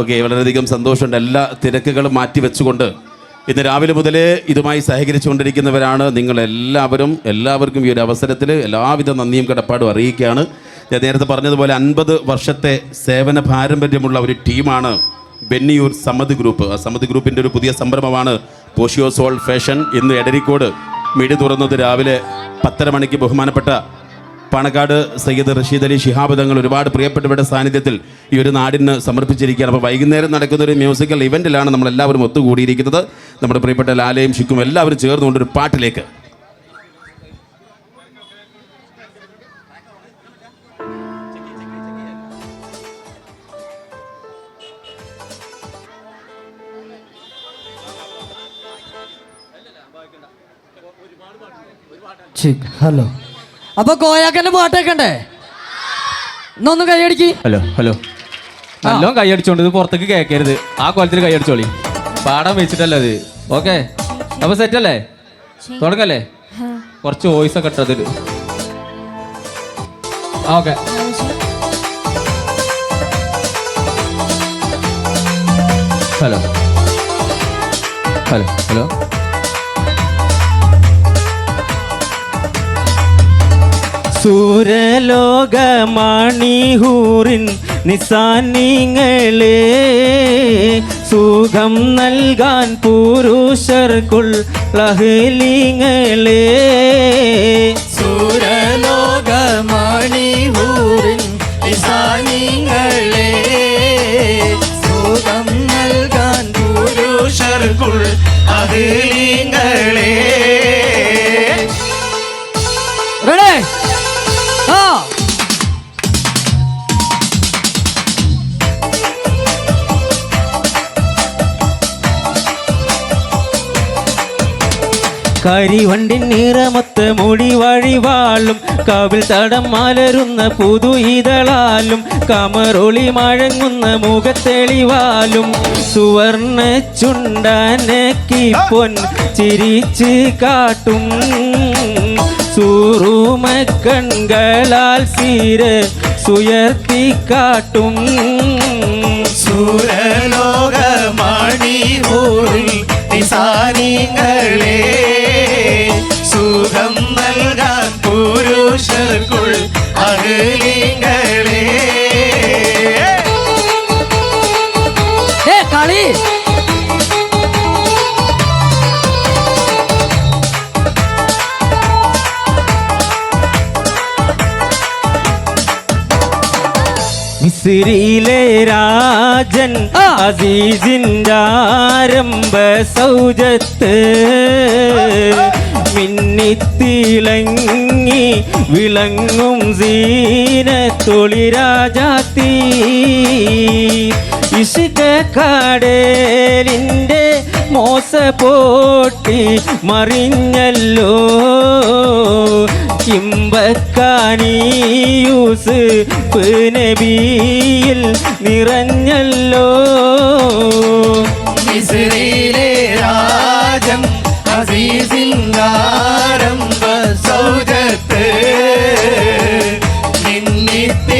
Okay വളരെയധികം സന്തോഷമുണ്ട്. എല്ലാ തിരക്കുകളും മാറ്റി വെച്ചുകൊണ്ട് ഇന്ന് രാവിലെ മുതലേ ഇതുമായി സഹകരിച്ചുകൊണ്ടിരിക്കുന്നവരാണ് നിങ്ങൾ എല്ലാവരും എല്ലാവർക്കും ഈ ഒരു അവസരത്തിൽ എല്ലാവിധ നന്ദിയും കടപ്പാടും അറിയിക്കുകയാണ്. ഞാൻ നേരത്തെ പറഞ്ഞതുപോലെ അൻപത് വർഷത്തെ സേവന പാരമ്പര്യമുള്ള ഒരു ടീമാണ് ബെന്നിയൂർ സമത് ഗ്രൂപ്പ്. ആ സമത് ഗ്രൂപ്പിന്റെ ഒരു പുതിയ സംരംഭമാണ് പോഷിയോ സോൾ ഫാഷൻ. ഇന്ന് എടരിക്കോട് മിടി തുറന്നത് രാവിലെ പത്തര മണിക്ക് ബഹുമാനപ്പെട്ട പാണക്കാട് സയ്യിദ് റഷീദ് അലി ശിഹാബ് തങ്ങൾ ഒരുപാട് പ്രിയപ്പെട്ടവരുടെ സാന്നിധ്യത്തിൽ ഈ ഒരു നാടിന് സമർപ്പിച്ചിരിക്കുകയാണ്. അപ്പോൾ വൈകുന്നേരം നടക്കുന്ന ഒരു മ്യൂസിക്കൽ ഇവന്റിലാണ് നമ്മളെല്ലാവരും ഒത്തുകൂടിയിരിക്കുന്നത്. നമ്മുടെ പ്രിയപ്പെട്ട ലാലയും ഷിക്കും എല്ലാവരും ചേർന്നുകൊണ്ട് ഒരു പാട്ടിലേക്ക്. ഹലോ. അപ്പൊ കോയാക്കന്റെ പാട്ടേക്കണ്ടേ എന്നൊന്ന് കൈയടിക്ക്. Hello hello. നല്ലോണം കൈയടിച്ചോണ്ട് ഇത് പുറത്തേക്ക് കേൾക്കരുത് ആ കോലത്തിൽ കൈയടിച്ചോളി. പാടാൻ വെച്ചിട്ടല്ലേ അത്? ഓക്കെ. അപ്പൊ സെറ്റ് അല്ലേ? തുടങ്ങല്ലേ കുറച്ച് വോയിസ് ഒക്കെ ഇട്ടതിൽ ഓക്കെ. ഹലോ. Hello hello. സൂര്യലോകമാണിഹൂറിൻ നിസാനിങ്ങളെ സുഖം നൽകാൻ പുരുഷർക്കുൾ ലഹലിങ്ങളെ. സൂരലോകമണിഹൂറിൻ നിസാനിങ്ങളെ സുഖം നൽകാൻ പുരുഷർക്കുൾ അഹിലിങ്ങളെ കരിവണ്ടിൻ നിറമത്ത് മുടി വഴിവാളും. കവിൽ തടം മലരുന്ന പുതു ഇതളാലും. കമറൊളി മഴങ്ങുന്ന മുഖത്തെളിവാലും. സുവർണ ചുണ്ടനക്കി പൊൻ ചിരിച്ച് കാട്ടും. കൺകളാൽ സീര സുയർത്തി കാട്ടും. സൂരലോകമാണി നിസാനിങ്ങളെ സുഖം മിസ്രിയിലെ രാജൻ. അസീസിന്റെ ആരംഭ സൗജത്ത് മിന്നിത്തിളങ്ങി വിളങ്ങും സീനത്തൊളി രാജാത്തി ഇഷ്ക കടലിന്റെ മോസ പോട്ടി മറിഞ്ഞല്ലോ ഇമ്പക്കാനിയൂസ് നബിയിൽ നിറഞ്ഞല്ലോ. മിസ്രയിലെ രാജം അസീസിംഗാരംഭ സൗജത്ത്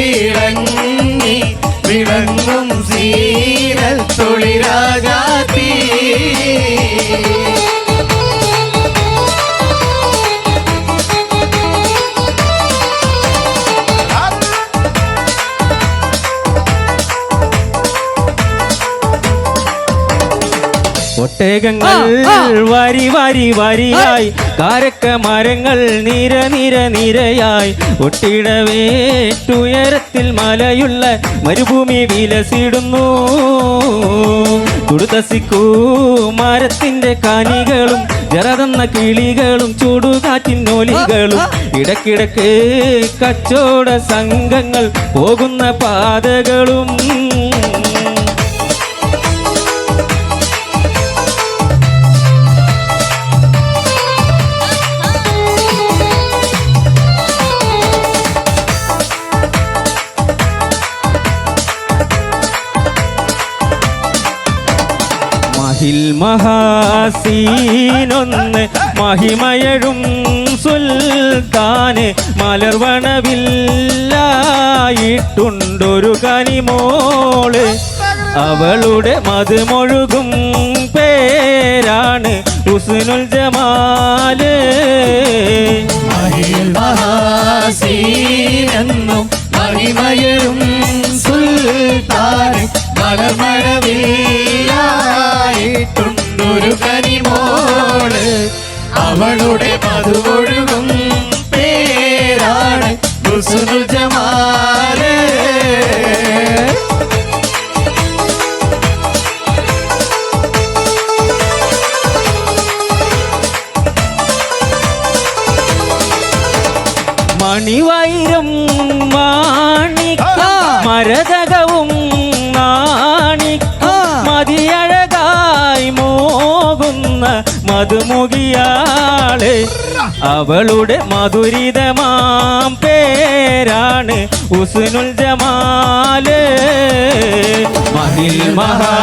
നിന്നിത്തിളങ്ങി വിളങ്ങും സീനത്തൊളി രാജാത്തി ആ. വരി വരി വരിയായി. കാരക്ക മരങ്ങൾ നിര നിര നിരയായി. ഒട്ടിടവേറ്റുയരത്തിൽ മലയുള്ള മരുഭൂമി വിലസിടുന്നു. കുടുതസിക്കൂ മരത്തിന്റെ കാനികളും ജറതന്ന കിളികളും ചൂടുകാറ്റിൻ നോലികളും ഇടക്കിടക്ക് കച്ചോട സംഘങ്ങൾ പോകുന്ന പാതകളും മഹിൽ മഹാസീനൊന്ന് മഹിമയഴും സുൽത്താന് മലർവണവില്ലായിട്ടുണ്ടൊരു കനിമോൾ. അവളുടെ മതുമൊഴുകും പേരാണ് ഹുസ്നുൽ ജമാൽ. അവളുടെ മധുവൊഴുകും പേരാണ് ഹുസ്നുൽ ജമാൽ മണിവൈരം മാണിക ആ. അവളുടെ മധുരിതമാം പേരാണ് ഉസുനുൽ ജമാൽ. മഹിൽ മഹാ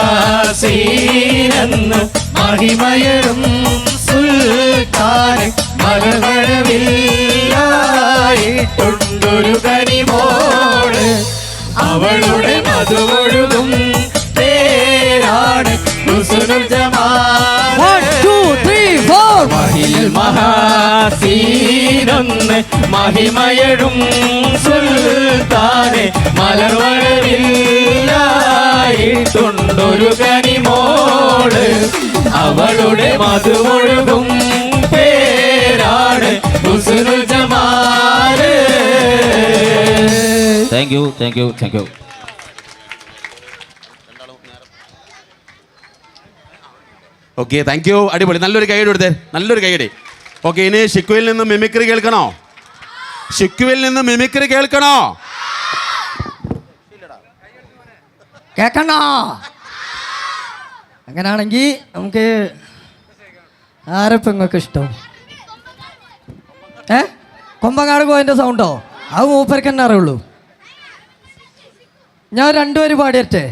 മഹാസീനെന്ന് മഹിമയറും സുൽത്താൻ മലമഴവില്ലായിട്ടുണ്ടൊരു കനിമോൾ. അവളുടെ മധുവൊഴുകും മഹാസീനൊന്ന് മഹിമയഴും സുൽത്താനെ മലർവഴവില്ലായിട്ടുണ്ടൊരു കനിമോൾ. അവളുടെ മധുമൊഴുകും പേരാണ് Jamal. Thank you thank you thank you okay thank you അടിപൊളി. നല്ലൊരു കൈയടി കൊടുത്തേ. നല്ലൊരു കൈയടി ഓക്കെ ഇനി ഷിക്കുവിൽ നിന്ന് മിമിക്രി കേൾക്കണോ? ഷിക്കുവിൽ നിന്ന് മിമിക്രി കേൾക്കണോ? കേക്കണോ? അങ്ങനാണെങ്കിൽ നമുക്ക് ആരപ്പം നിങ്ങൾക്ക് ഇഷ്ടം? ഏ? കൊമ്പങ്ങാട് പോയതിന്റെ സൗണ്ടോ അത് മൂപ്പർക്ക് തന്നെ അറിയുള്ളൂ. ഞാൻ രണ്ടുപേര് പാടിയറ്റേ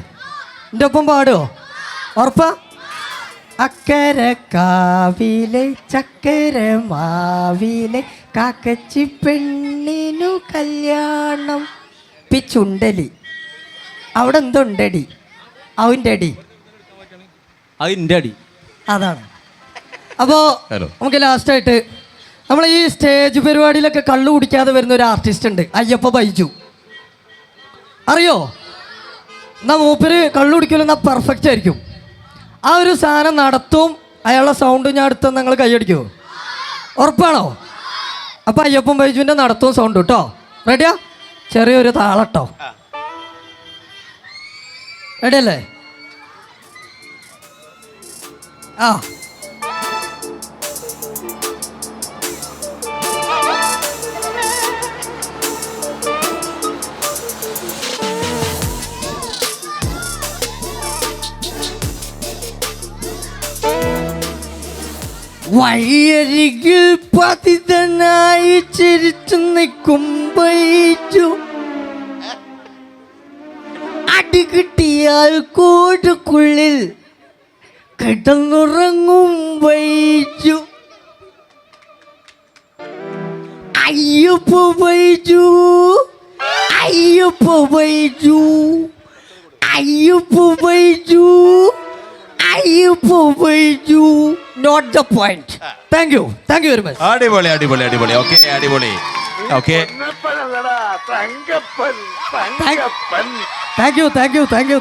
എന്റെ ഒപ്പം പാടുമോ ഉറപ്പാ? അക്കര കാവിലെ ചക്കര മാവിലെ കാക്കച്ചി പെണ്ണിനു കല്യാണം. പിച്ചുണ്ടലി. അവിടെ എന്തുണ്ടടി? അവന്റെ അടി. അതിന്റെ അടി. അതാണ്. അപ്പോൾ. നമുക്ക് ലാസ്റ്റായിട്ട് നമ്മൾ ഈ സ്റ്റേജ് പരിപാടിയിലൊക്കെ കള്ളു കുടിക്കാതെ വരുന്ന ഒരു ആർട്ടിസ്റ്റ് ഉണ്ട് അയ്യപ്പ ബൈജു. അറിയോ? എന്നാ മൂപ്പര് കള്ളു കുടിക്കലെന്നാ പെർഫെക്റ്റ് ആയിരിക്കും. ആ ഒരു സാധനം നടത്തും അയാളുടെ സൗണ്ട് ഞാൻ അടുത്ത് നിങ്ങൾ കൈയടിക്കുമോ ഉറപ്പാണോ? അപ്പൊ അയ്യപ്പൻ ബൈജുവിന്റെ നടത്തും സൗണ്ട് കേട്ടോ റെഡിയാ ചെറിയൊരു താളട്ടോ. റെഡിയല്ലേ ആ. വഴിയരികിൽ പതിതനായി ചിരിച്ചു നിൽക്കുമ്പോ അടി കിട്ടിയാൽ കോടുക്കുള്ളിൽ കിടന്നുറങ്ങും Vaiju Ayyappa Vaiju Ayyappa Vaiju Ayyappa Vaiju note the point thank you thank you very much അടിപൊളി അടിപൊളി അടിപൊളി. ഓക്കെ അടിപൊളി. Okay. Thank you thank you thank you